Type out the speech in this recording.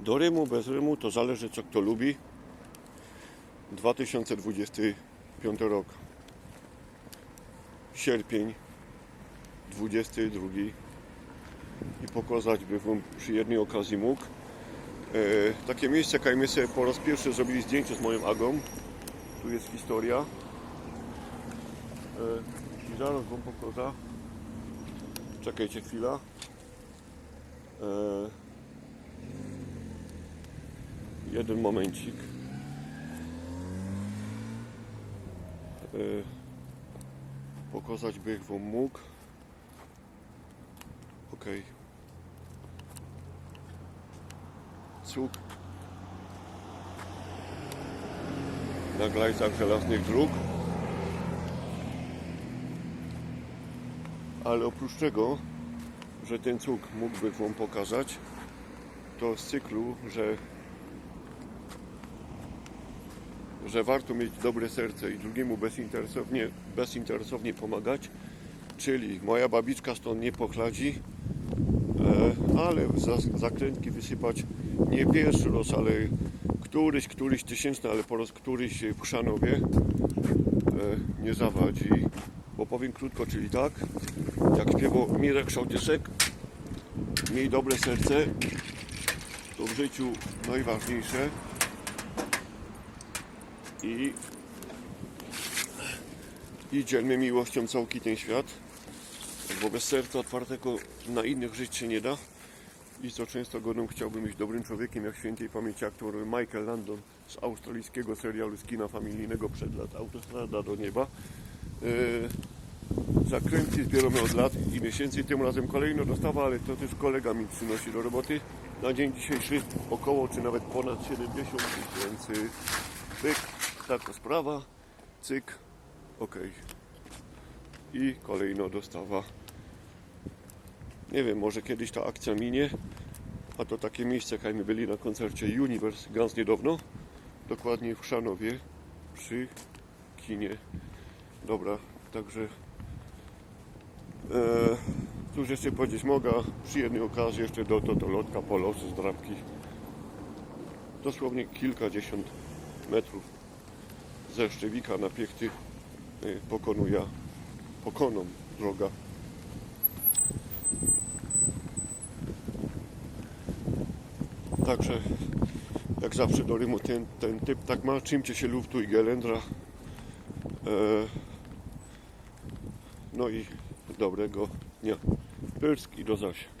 Do Rymu, bez Rymu, to zależy co kto lubi. 2025 rok. Sierpień 22. I pokazać by wam przy jednej okazji mógł. E, takie miejsce, jak my sobie po raz pierwszy zrobili zdjęcie z moją Agą. Tu jest historia. E, I zaraz wam pokażę. Czekajcie chwila. E, jeden momencik. E, pokazać bych wam mógł. Ok. Cuk na glajcach żelaznych dróg. Ale oprócz tego, że ten cuk mógłby wam pokazać, to z cyklu, że że warto mieć dobre serce i drugiemu bezinteresownie, bezinteresownie pomagać, czyli moja babiczka stąd nie pochladzi, e, ale za, zakrętki wysypać nie pierwszy raz, ale któryś, któryś tysięczny, ale po raz któryś w Chrzanowie e, nie zawadzi. Bo powiem krótko, czyli tak, jak śpiewał Mirek Szołtysek, miej dobre serce, to w życiu najważniejsze i i dzielmy miłością całki ten świat, bo bez serca otwartego na innych żyć się nie da. I co często godą chciałbym być dobrym człowiekiem, jak świętej pamięci aktor Michael Landon z australijskiego serialu z kina familijnego przed lat Autostrada do nieba. Yy, zbieramy od lat i miesięcy, tym razem kolejna dostawa, ale to też kolega mi przynosi do roboty. Na dzień dzisiejszy około, czy nawet ponad 70 tysięcy. Pyk, taka sprawa, cyk, ok. I kolejna dostawa. Nie wiem, może kiedyś ta akcja minie, a to takie miejsce, jak my byli na koncercie Universe ganz niedawno, dokładnie w Chrzanowie, przy kinie. Dobra, także e, cóż jeszcze powiedzieć mogę, przy jednej okazji jeszcze do Totolotka po losy z drapki. Dosłownie kilkadziesiąt metrów ze Szczewika na Piechty y, pokonuje pokoną droga. Także jak zawsze do Rymu ten, ten typ tak ma, czymcie się luftu i gelendra. E, no i dobrego dnia. Pyrsk i do zaś.